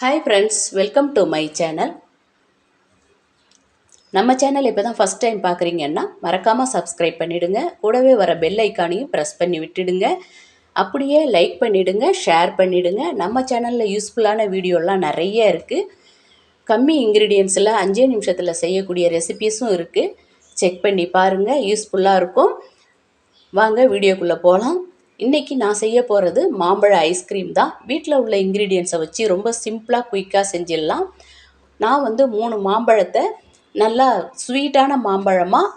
Hi friends welcome to my channel நம்ம channel இப்போ தான் ஃபஸ்ட் டைம் பார்க்குறீங்கன்னா மறக்காமல் சப்ஸ்கிரைப் பண்ணிவிடுங்க கூடவே வர பெல் ஐக்கானையும் ப்ரெஸ் பண்ணி விட்டுடுங்க. அப்படியே லைக் பண்ணிவிடுங்க ஷேர் பண்ணிவிடுங்க நம்ம சேனலில் யூஸ்ஃபுல்லான வீடியோலாம் நிறைய இருக்குது கம்மி இன்க்ரீடியன்ஸில் அஞ்சே நிமிஷத்தில் செய்யக்கூடிய ரெசிபீஸும் இருக்குது செக் பண்ணி பாருங்கள் யூஸ்ஃபுல்லாக இருக்கும். வாங்க வீடியோக்குள்ளே போகலாம் இன்றைக்கி நான் செய்ய போகிறது மாம்பழ ஐஸ்கிரீம் தான். வீட்டில் உள்ள இன்க்ரீடியன்ஸை வச்சு ரொம்ப சிம்பிளாக குயிக்காக செஞ்சிடலாம். நான் வந்து மூணு மாம்பழத்தை நல்லா ஸ்வீட்டான மாம்பழமாக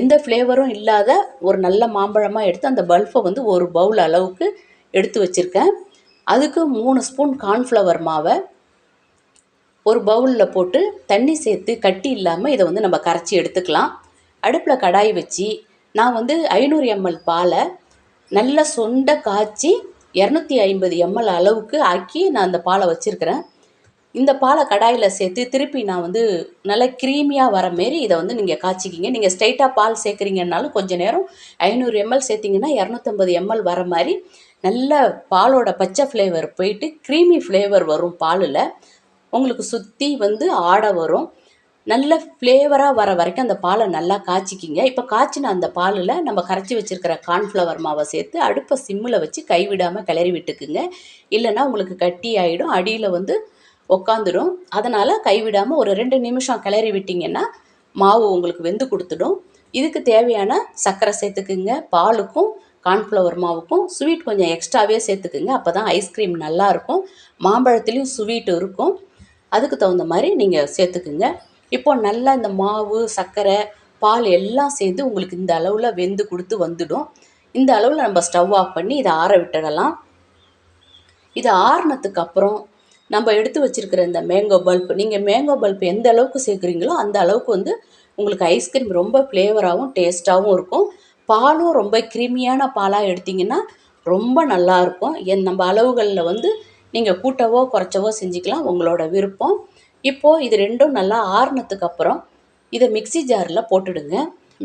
எந்த ஃப்ளேவரும் இல்லாத ஒரு நல்ல மாம்பழமாக எடுத்து அந்த பல்ஃபை வந்து ஒரு பவுல் அளவுக்கு எடுத்து வச்சுருக்கேன். அதுக்கு மூணு ஸ்பூன் கார்ன்ஃப்ளவர் மாவை ஒரு பவுலில் போட்டு தண்ணி சேர்த்து கட்டி இல்லாமல் இதை வந்து நம்ம கரைச்சி எடுத்துக்கலாம். அடுப்பில் கடாய் வச்சு நான் வந்து ஐநூறு எம்எல் பாலை நல்லா சொண்ட காய்ச்சி இரநூத்தி ஐம்பது எம்எல் அளவுக்கு ஆக்கி நான் அந்த பாலை வச்சுருக்கிறேன். இந்த பாலை கடாயில் சேர்த்து திருப்பி நான் வந்து நல்லா க்ரீமியாக வர மாரி இதை வந்து நீங்கள் காய்ச்சிக்கிங்க. நீங்கள் ஸ்ட்ரைட்டாக பால் சேர்க்குறீங்கன்னாலும் கொஞ்சம் நேரம் ஐநூறு எம்எல் சேர்த்திங்கன்னா இரநூத்தம்பது எம்எல் வர மாதிரி நல்ல பாலோட பச்சை ஃப்ளேவர் போயிட்டு க்ரீமி ஃப்ளேவர் வரும் பாலில். உங்களுக்கு சுற்றி வந்து ஆடை வரும். நல்ல ஃப்ளேவராக வர வரைக்கும் அந்த பாலை நல்லா காய்ச்சிக்கிங்க. இப்போ காய்ச்சின அந்த பாலில் நம்ம கரைச்சி வச்சுருக்கிற கார்ன்ஃப்ளவர் மாவை சேர்த்து அடுப்பை சிம்மில் வச்சு கைவிடாமல் கிளறி விட்டுக்குங்க. இல்லைன்னா உங்களுக்கு கட்டி ஆகிடும் அடியில் வந்து உக்காந்துடும் அதனால் கைவிடாமல் ஒரு ரெண்டு நிமிஷம் கிளறி விட்டிங்கன்னா மாவு உங்களுக்கு வெந்து கொடுத்துடும். இதுக்கு தேவையான சர்க்கரை சேர்த்துக்குங்க. பாலுக்கும் கார்ன்ஃப்ளவர் மாவுக்கும் ஸ்வீட் கொஞ்சம் எக்ஸ்ட்ராவே சேர்த்துக்குங்க. அப்போ தான் ஐஸ்கிரீம் நல்லாயிருக்கும் மாம்பழத்துலேயும் ஸ்வீட் இருக்கும். அதுக்கு தகுந்த மாதிரி நீங்கள் சேர்த்துக்குங்க. இப்போ நல்லா இந்த மாவு சர்க்கரை பால் எல்லாம் சேர்ந்து உங்களுக்கு இந்த அளவில் வெந்து கொடுத்து வந்துடும். இந்த அளவில் நம்ம ஸ்டவ் ஆஃப் பண்ணி இதை ஆற விட்டுடலாம். இது ஆறினத்துக்கு அப்புறம் நம்ம எடுத்து வச்சுருக்கிற இந்த மேங்கோ பல்ப் நீங்கள் மேங்கோ பல்ப் எந்த அளவுக்கு சேர்க்குறீங்களோ அந்த அளவுக்கு வந்து உங்களுக்கு ஐஸ்கிரீம் ரொம்ப ஃப்ளேவராகவும் டேஸ்ட்டாகவும் இருக்கும். பாலும் ரொம்ப கிருமியான பாலாக எடுத்திங்கன்னா ரொம்ப நல்லாயிருக்கும் என் நம்ம அளவுகளில் வந்து நீங்கள் கூட்டவோ குறைச்சவோ செஞ்சுக்கலாம். உங்களோட விருப்பம். இப்போது இது ரெண்டும் நல்லா ஆறுனதுக்கு அப்புறம் இதை மிக்சி ஜாரில் போட்டுடுங்க.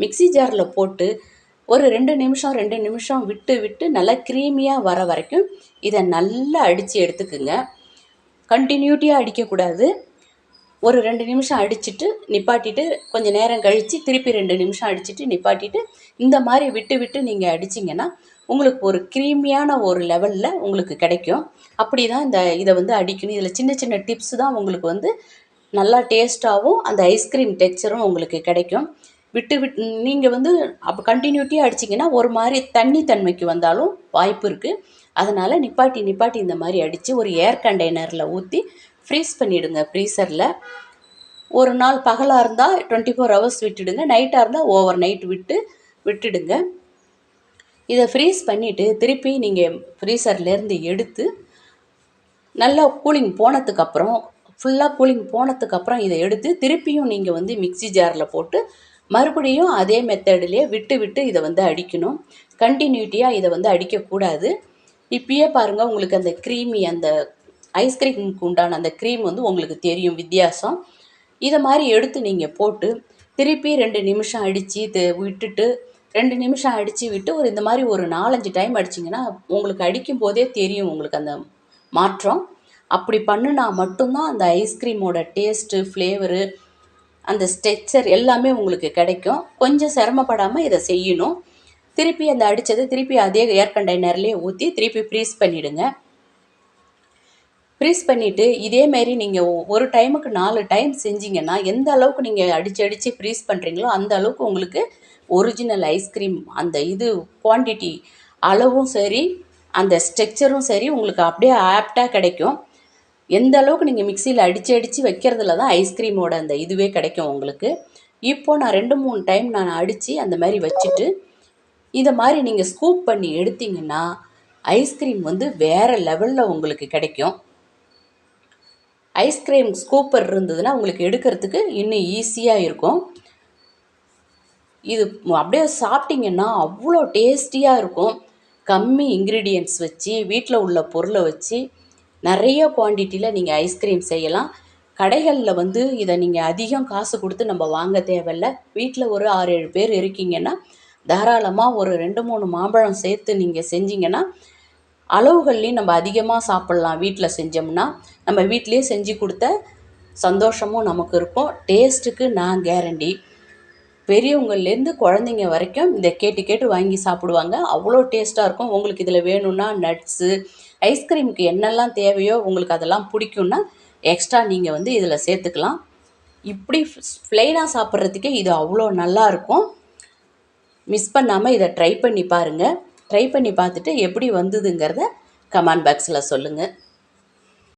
மிக்சி ஜாரில் போட்டு ஒரு ரெண்டு நிமிஷம் ரெண்டு நிமிஷம் விட்டு விட்டு நல்லா க்ரீமியாக வர வரைக்கும் இதை நல்லா அடித்து எடுத்துக்குங்க. கண்டினியூட்டியாக அடிக்கக்கூடாது. ஒரு ரெண்டு நிமிஷம் அடிச்சுட்டு நிப்பாட்டிட்டு கொஞ்சம் நேரம் கழித்து திருப்பி ரெண்டு நிமிஷம் அடிச்சுட்டு நிப்பாட்டிட்டு இந்த மாதிரி விட்டு விட்டு நீங்கள் அடிச்சிங்கன்னா உங்களுக்கு ஒரு க்ரீமியான ஒரு லெவலில் உங்களுக்கு கிடைக்கும். அப்படி தான் இந்த இதை வந்து அடிக்கணும். இதில் சின்ன சின்ன டிப்ஸ் தான் உங்களுக்கு வந்து நல்லா டேஸ்ட்டாகவும் அந்த ஐஸ்கிரீம் டெக்ஸ்சரும் உங்களுக்கு கிடைக்கும். விட்டு விட்டு நீங்கள் வந்து அப்போ கண்டினியூட்டியாக அடிச்சிங்கன்னா ஒரு மாதிரி தண்ணி தன்மைக்கு வந்தாலும் வாய்ப்பு இருக்குது அதனால் நிப்பாட்டி நிப்பாட்டி இந்த மாதிரி அடித்து ஒரு ஏர் கண்டெய்னரில் ஊற்றி ஃப்ரீஸ் பண்ணிவிடுங்க ஃப்ரீசரில் ஒரு நாள் பகலாக இருந்தால் டுவெண்ட்டி ஃபோர் ஹவர்ஸ் விட்டுடுங்க. நைட்டாக இருந்தால் ஓவர் நைட் விட்டு விட்டுடுங்க. இதை ஃப்ரீஸ் பண்ணிவிட்டு திருப்பி நீங்கள் ஃப்ரீசர்லேருந்து எடுத்து நல்லா கூலிங் போனதுக்கப்புறம் ஃபுல்லாக கூலிங் போனதுக்கப்புறம் இதை எடுத்து திருப்பியும் நீங்கள் வந்து மிக்சி ஜாரில் போட்டு மறுபடியும் அதே மெத்தடிலே விட்டு விட்டு இதை வந்து அடிக்கணும். கண்டினியூட்டியாக இதை வந்து அடிக்கக்கூடாது இப்பயே பாருங்கள் உங்களுக்கு அந்த க்ரீமி அந்த ஐஸ்கிரீமுக்கு உண்டான அந்த க்ரீம் வந்து உங்களுக்கு தெரியும் வித்தியாசம். இதை மாதிரி எடுத்து நீங்கள் போட்டு திருப்பி ரெண்டு நிமிஷம் அடித்து விட்டுட்டு ரெண்டு நிமிஷம் அடித்து விட்டு ஒரு இந்த மாதிரி ஒரு நாலஞ்சு டைம் அடிச்சிங்கன்னா உங்களுக்கு அடிக்கும் போதே தெரியும் உங்களுக்கு அந்த மாற்றம். அப்படி பண்ணுனா மட்டும்தான் அந்த ஐஸ்கிரீமோட டேஸ்ட்டு ஃப்ளேவரு அந்த ஸ்ட்ரெச்சர் எல்லாமே உங்களுக்கு கிடைக்கும். கொஞ்சம் சிரமப்படாமல் இதை செய்யணும். திருப்பி அந்த அடித்ததை திருப்பி அதே ஏர் கண்டெய்னர்லேயே ஊற்றி திருப்பி ஃப்ரீஸ் பண்ணிவிடுங்க ஃப்ரீஸ் பண்ணிவிட்டு இதேமாரி நீங்கள் ஒரு டைமுக்கு நாலு டைம் செஞ்சீங்கன்னா எந்த அளவுக்கு நீங்கள் அடித்து அடித்து ஃப்ரீஸ் பண்ணுறீங்களோ அந்த அளவுக்கு உங்களுக்கு ஒரிஜினல் ஐஸ்கிரீம் அந்த இது குவான்டிட்டி அளவும் சரி அந்த ஸ்ட்ரக்சரும் சரி உங்களுக்கு அப்படியே ஆப்டாக கிடைக்கும். எந்த அளவுக்கு நீங்கள் மிக்சியில் அடித்து அடித்து வைக்கிறதுல தான் ஐஸ்கிரீமோட அந்த இதுவே கிடைக்கும் உங்களுக்கு. இப்போது நான் ரெண்டு மூணு டைம் நான் அடித்து அந்த மாதிரி வச்சுட்டு இதை மாதிரி நீங்கள் ஸ்கூப் பண்ணி எடுத்தீங்கன்னா ஐஸ்கிரீம் வந்து வேறு லெவலில் உங்களுக்கு கிடைக்கும். ஐஸ்கிரீம் ஸ்கூப்பர் இருந்ததுன்னா உங்களுக்கு எடுக்கிறதுக்கு இன்னும் ஈஸியாக இருக்கும். இது அப்படியே சாப்பிட்டிங்கன்னா அவ்வளோ டேஸ்டியாக இருக்கும். கம்மி இன்க்ரீடியன்ட்ஸ் வச்சு வீட்டில் உள்ள பொருளை வச்சு நிறைய குவான்டிட்டியில் நீங்கள் ஐஸ்கிரீம் செய்யலாம். கடைகளில் வந்து இதை நீங்கள் அதிகம் காசு கொடுத்து நம்ம வாங்க தேவையில்ல. வீட்டில் ஒரு ஆறு ஏழு பேர் இருக்கீங்கன்னா தாராளமாக ஒரு ரெண்டு மூணு மாம்பழம் சேர்த்து நீங்கள் செஞ்சிங்கன்னா அளவுகள்லையும் நம்ம அதிகமாக சாப்பிட்லாம். வீட்டில் செஞ்சோம்னா நம்ம வீட்டிலேயே செஞ்சு கொடுத்த சந்தோஷமும் நமக்கு இருக்கும். டேஸ்ட்டுக்கு நான் கேரண்டி பெரியவங்கள்லேருந்து குழந்தைங்க வரைக்கும் இதை கேட்டு கேட்டு வாங்கி சாப்பிடுவாங்க. அவ்வளோ டேஸ்ட்டாக இருக்கும். உங்களுக்கு இதில் வேணும்னா நட்ஸு ஐஸ்கிரீமுக்கு என்னெல்லாம் தேவையோ உங்களுக்கு அதெல்லாம் பிடிக்கும்னா எக்ஸ்ட்ரா நீங்கள் வந்து இதில் சேர்த்துக்கலாம். இப்படி ஃப்ளைனாக சாப்பிட்றதுக்கே இது அவ்வளோ நல்லாயிருக்கும் மிஸ் பண்ணாமல் இதை ட்ரை பண்ணி பாருங்கள் ட்ரை பண்ணி பார்த்துட்டு எப்படி வந்ததுங்கிறத கமெண்ட் பாக்ஸில் சொல்லுங்கள்